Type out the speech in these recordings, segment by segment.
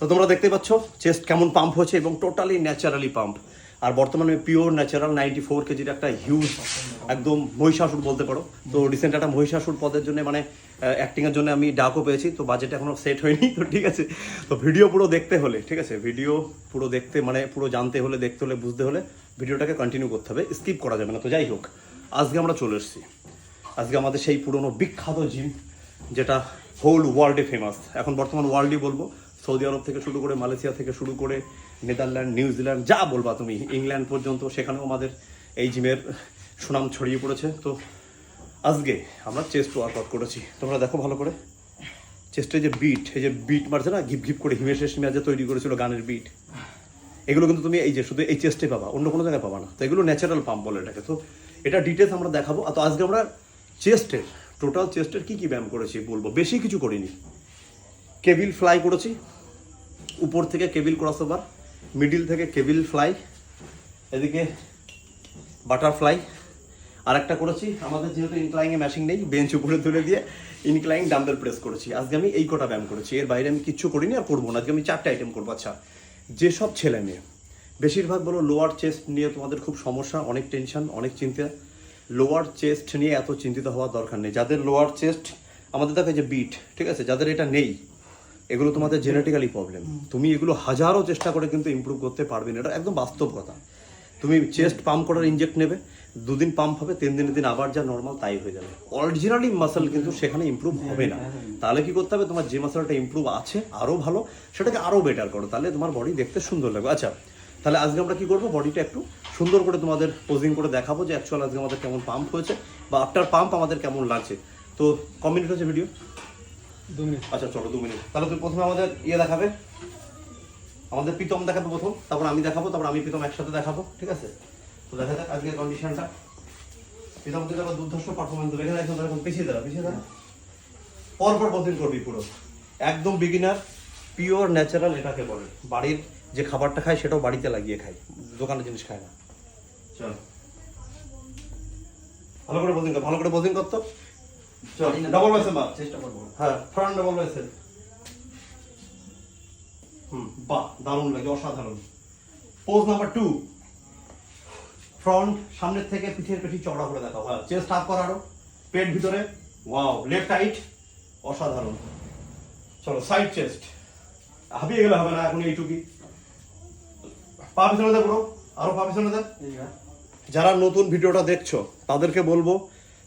তো তোমরা দেখতে পাচ্ছ চেস্ট কেমন পাম্প হচ্ছে এবং টোটালি ন্যাচারালি পাম্প আর বর্তমানে পিওর ন্যাচারাল নাইনটি ফোর কেজির একটা হিউজ একদম মহিষাসুর বলতে পারো। তো রিসেন্ট একটা মহিষাসুর পদের জন্য মানে অ্যাক্টিংয়ের জন্য আমি ডাকও পেয়েছি, তো বাজেট এখনও সেট হয়নি, তো ঠিক আছে। তো ভিডিও পুরো দেখতে হলে, ঠিক আছে? ভিডিও পুরো দেখতে মানে পুরো জানতে হলে, দেখতে হলে, বুঝতে হলে ভিডিওটাকে কন্টিনিউ করতে হবে স্কিপ করা যাবে না। তো যাই হোক, আজকে আমরা চলে এসেছি। আজকে আমাদের সেই পুরনো বিখ্যাত জিম যেটা হোল ওয়ার্ল্ডে ফেমাস এখন বর্তমান ওয়ার্ল্ডই বলব। সৌদি আরব থেকে শুরু করে মালয়েশিয়া থেকে শুরু করে নেদারল্যান্ড, নিউজিল্যান্ড, যা বলবা তুমি, ইংল্যান্ড পর্যন্ত, সেখানেও আমাদের এই জিমের সুনাম ছড়িয়ে পড়েছে। তো আজকে আমরা চেস্ট ওয়ার্কআউট করেছি। তোমরা দেখো ভালো করে। চেস্টে যে বিট এই যে বিট মারছে না, ঘিপ ঘিপ করে হিমেশ রেশমিয়া যে তৈরি করেছিল গানের বিট এগুলো কিন্তু তুমি এই যে শুধু এই চেস্টে পাবা, অন্য কোনো জায়গায় পাবা না। তো এগুলো ন্যাচারাল পাম্প বলে এটাকে। তো এটা ডিটেলস আমরা দেখাবো। তো আজকে আমরা চেস্টের টোটাল চেস্টের কি কি ব্যায়াম করেছি বলব? বেশি কিছু করিনি। কেবিল ফ্লাই করেছি। উপর থেকে কেবিল ক্রস ওভার মিডিল থেকে কেবিল ফ্লাই, এদিকে বাটারফ্লাই। আর একটা করেছি, আমাদের যেহেতু ইনক্লাইংয়ে ম্যাশিং নেই বেঞ্চ উপরে তুলে দিয়ে ইনক্লাইং ডাম্বেল প্রেস করেছি। আজকে আমি এই কটা ব্যায়াম করেছি, এর বাইরে আমি কিচ্ছু করিনি আর করব না। আজকে আমি চারটে আইটেম করব। আচ্ছা যেসব ছেলে মেয়ে, বেশিরভাগ বলো লোয়ার চেস্ট নিয়ে তোমাদের খুব সমস্যা, অনেক টেনশন অনেক চিন্তা। লোয়ার চেস্ট নিয়ে এত চিন্তিত হওয়ার দরকার নেই। যাদের লোয়ার চেস্ট আমাদের দেখে যে বিট ঠিক আছে? যাদের এটা নেই এগুলো তোমাদের জেনেটিক্যালি প্রবলেম তুমি এগুলো হাজারো চেষ্টা করে কিন্তু ইমপ্রুভ করতে পারবে না এটা একদম বাস্তব কথা। তুমি চেস্ট পাম্প করার ইনজেক্ট নেবে দুদিন পাম্প হবে তিন দিনের দিন আবার যা নর্মাল তাই হয়ে যাবে। অরিজিনালি মাসেল কিন্তু সেখানে ইমপ্রুভ হবে না। তাহলে কি করতে হবে? তোমার যে মাসেলটা ইমপ্রুভ আছে আরও ভালো সেটাকে আরও বেটার করো। তাহলে তোমার বডি দেখতে সুন্দর লাগবে। আচ্ছা তাহলে আজকে আমরা কি করব? বডিটা একটু সুন্দর করে তোমাদের পোজিং করে দেখাবো যে অ্যাকচুয়াল আজকে আমাদের কেমন পাম্প হয়েছে বা আফটার পাম্প আমাদের কেমন লাগছে। তো ক হচ্ছে ভিডিও আচ্ছা চলো, দু মিনিট। তাহলে তুমি প্রথমে আমাদের ইয়ে দেখাবে। আমাদের প্রীতম দেখাবে প্রথম, তারপর আমি দেখাবো, তারপর আমি প্রীতম একসাথে দেখাবো, ঠিক আছে? তো দেখা যাক আজকের কন্ডিশনটা প্রীতম থেকে আবার দুর্ধর্ষ পারফরমেন্স দেবে। এখানে একদম এরকম পিছিয়ে দাঁড়া পিছিয়ে দাঁড়া। পরপর বদিন করবি পুরো? একদম বিগিনার পিওর ন্যাচারাল এটাকে বলে। বাড়ির যে খাবারটা খায়, সেটাও বাড়িতে লাগিয়ে খায়। দোকানের জিনিস খায় না। চলো। ভালো করে বোঝিং কর, ভালো করে বোঝিং করতো চল। ডবল বাইসেপ মার। চেষ্টা করব। হ্যাঁ ফ্রন্ট ডবল বাইসেপ হুম বাহ দারুণ লাগে অসাধারণ। পোজ নাম্বার টু ফ্রন্ট সামনের থেকে পিঠের পেটি চওড়া করে দেখাও। হ্যাঁ চেস্ট করা আরও। পেট ভিতরে ওয়াও লেফট রাইট অসাধারণ। চলো সাইড চেস্ট হাবিয়ে গেলে হবে না এখন এইটুকুই পা পিছনে আরও পা পিছনে দে। যারা নতুন ভিডিওটা দেখছ তাদেরকে বলব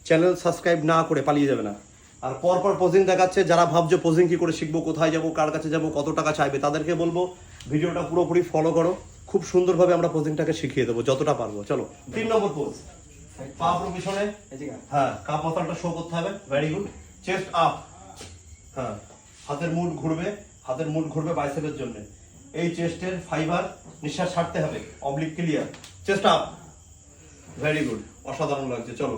চ্যানেল সাবস্ক্রাইব না করে পালিয়ে যাবে না। আর পরপর পোজিং দেখাচ্ছে, যারা ভাবছে পোজিং কি করে শিখব, কোথায় যাব, কার কাছে যাব, কত টাকা চাইবে, তাদেরকে বলব, ভিডিওটা পুরোপুরি ফলো করো। খুব সুন্দরভাবে আমরা পোজিংটাকে শিখিয়ে দেবো, যতটা পারব। চলো, তিন নম্বর পোজ পা পুরো পিছনে। হ্যাঁ কাপ মাথাটা শো করতে হবে। ভেরি গুড চেস্ট আপ হ্যাঁ হাতের মুড ঘুরবে, হাতের মুড ঘুরবে বাইসেপের জন্য। এই চেস্টের ফাইবার নিঃশ্বাস ছাড়তে হবে oblique clear chest up very good অসাধারণ লাগছে, চলো।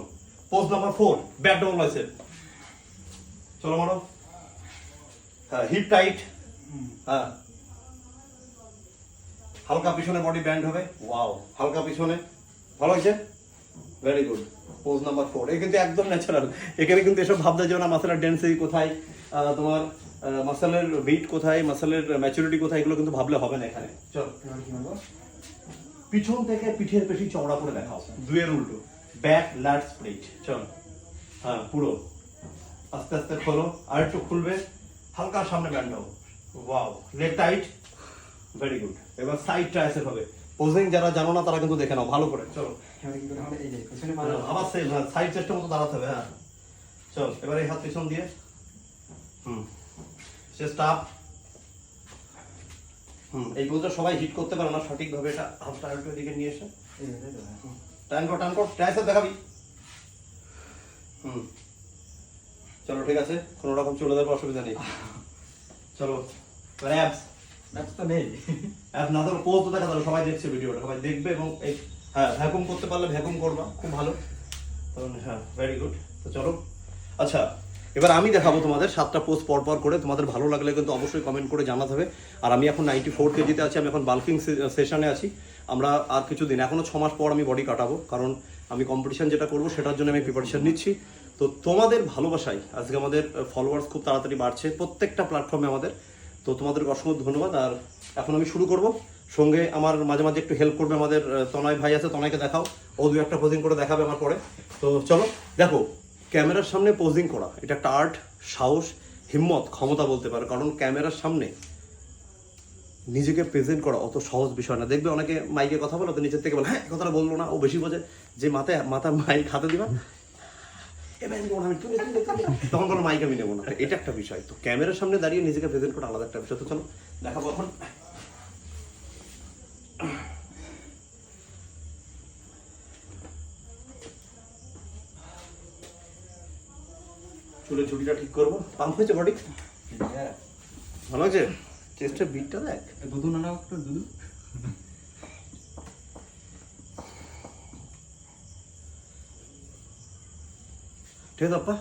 Pose number four back down biceps চলো মারো। হ্যাঁ হিপ টাইট হ্যাঁ। হালকা পিছনে বডি ব্যান্ড হবে। ওয়াও হালকা পিছনে। ভালো হয়েছে? Very good pose number four এই কিন্তু একদম ন্যাচারাল এখানে কিন্তু এসব ভাবতে যাবে না মাসেলের ডেন্সিটি কোথায় তোমার মাসেলের বিট কোথায় মাসেলের ম্যাচুরিটি কোথায় এগুলো কিন্তু ভাবলে হবে না এখানে। চলো। পিছন থেকে পিঠের পেশি চওড়া করে দেখাও দুয়ের উল্টো। ব্যাক লার্জ স্প্লিট চলো। হ্যাঁ পুরো। আস্তে আস্তে খোলো। আর একটু খুলবে। হালকা সামনে ব্যান্ড হব wow leg tight very good এবার সাইড ট্রাইসেপ হবে। পোজিং যারা জানো না, তারা কিন্তু দেখে নাও। ভালো করে। চলো। আবার সেম হ্যাঁ সাইড চেস্টের মতো দাঁড়াতে হবে হ্যাঁ। চল, এবার এই হাত পিছন দিয়ে। হুম। সে আপ হুম, এই পোজটা সবাই হিট করতে পারে না। সঠিকভাবে এটা হাতটা একটু এদিকে নিয়ে এসে। টান কর টান কর ট্রাইসেপ দেখাবি। হুম। চলো, ঠিক আছে। কোনো রকম চলে যাবে অসুবিধা নেই। চলো। অ্যাপস অ্যাপস তো নেই। অ্যাপ না তো পোস্ট দেখা সবাই দেখছে ভিডিওটা, সবাই দেখবে এবং এই হ্যাঁ ভ্যাকুম করতে পারলে ভ্যাকুম করবা, খুব ভালো। তখন হ্যাঁ ভেরি গুড তো চলো। আচ্ছা এবার আমি দেখাবো তোমাদের সাতটা পোস্ট পর পর করে। তোমাদের ভালো লাগলে কিন্তু অবশ্যই কমেন্ট করে জানাতে হবে। আর আমি এখন নাইনটি ফোর কেজিতে আছি, আমি এখন বাল্কিং সেশনে আছি। আমরা আর কিছুদিন, এখনও ছ মাস পর আমি বডি কাটাবো, কারণ আমি কম্পিটিশন যেটা করব সেটার জন্য আমি প্রিপারেশন নিচ্ছি। তো তোমাদের ভালোবাসাই আজকে আমাদের ফলোয়ার্স খুব তাড়াতাড়ি বাড়ছে, প্রত্যেকটা প্ল্যাটফর্মে আমাদের। তো তোমাদেরকে অসংখ্য ধন্যবাদ। আর এখন আমি শুরু করব। সঙ্গে আমার মাঝে মাঝে একটু হেল্প করবে আমাদের তনয় ভাই আছে, তনয়কে দেখাও। ও দু একটা পোজিং করে দেখাবে আমার পরে। তো চলো, দেখো ক্যামেরার সামনে পোজিং করা। এটা একটা আর্ট সাহস, হিম্মত, ক্ষমতা বলতে পারো। কারণ ক্যামেরার সামনে নিজেকে প্রেজেন্ট করা অত সহজ বিষয় না। দেখবে অনেকে মাইকে কথা বলো তো নিচের থেকে বলে হ্যাঁ কথাটা বলল না। ও বেশি বোঝে যে মাথায় মাথা মাইক হাতে দিবা। তখন কোনো মাইক আমি নেব না। এটা একটা বিষয়। তো ক্যামেরার সামনে দাঁড়িয়ে নিজেকে প্রেজেন্ট করা আলাদা একটা বিষয়। তো চলো, দেখাবো এখন। চুলের ঝুড়িটা ঠিক করব। পাম্প হয়েছে বডি? ভালো আছে চেস্টের বিটটা দেখ। দুধু না নাও একটু দুধু। ঠিক আছে আপা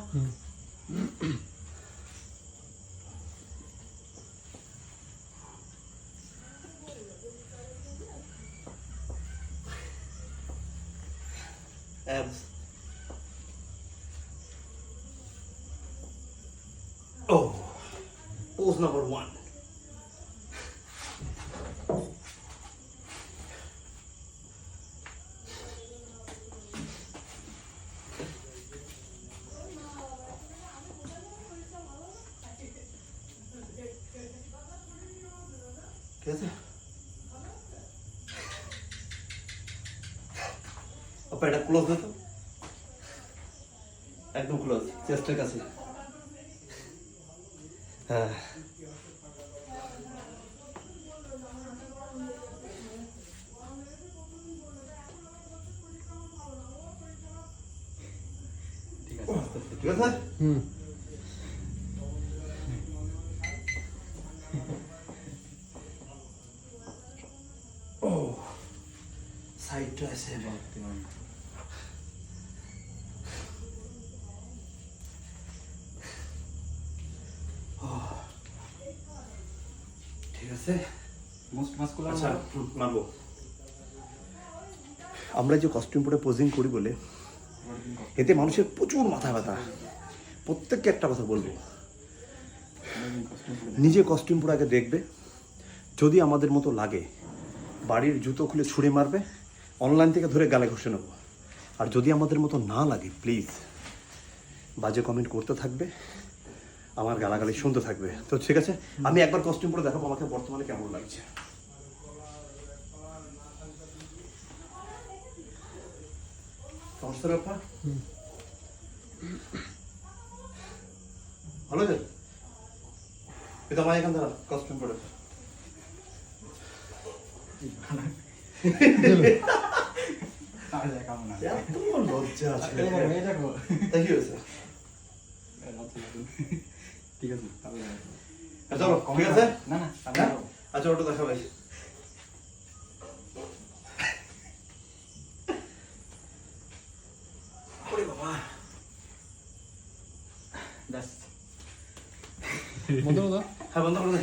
abs. Number one. আপা এটা ক্লোজ হতো একদম ক্লোজ চেস্টের কাছে হ্যাঁ ঠিক আছে আস্তে আস্তে ঠিক আছে ও সাইডটা আছে ঠিক আছে। মোস্ট মাস্কুলার আচ্ছা আমরা যে কস্টিউম পরে পোজিং করি বলে এতে মানুষের প্রচুর মাথা ব্যথা। প্রত্যেককে একটা কথা বলব। নিজে কস্টিউম পরে আগে দেখবে। যদি আমাদের মতো লাগে বাড়ির জুতো খুলে ছুঁড়ে মারবে অনলাইন থেকে ধরে গালে ঘষে নেব। আর যদি আমাদের মতো না লাগে প্লিজ বাজে কমেন্ট করতে থাকবে। আমার গালাগালি শুনতে থাকবে। তো ঠিক আছে আমি একবার কস্টিউম পরে দেখাবো আমাকে বর্তমানে কেমন লাগছে। ব্যাপার ভালো আছে এটা আমার এখান থেকে কস্টিউম পরে লজ্জা আছে। তাই কি হয়েছে ঠিক আছে চলো। আচ্ছা ওটা দেখা ভাই ব্যাস বন্ধ হ্যাঁ বন্ধ করে দে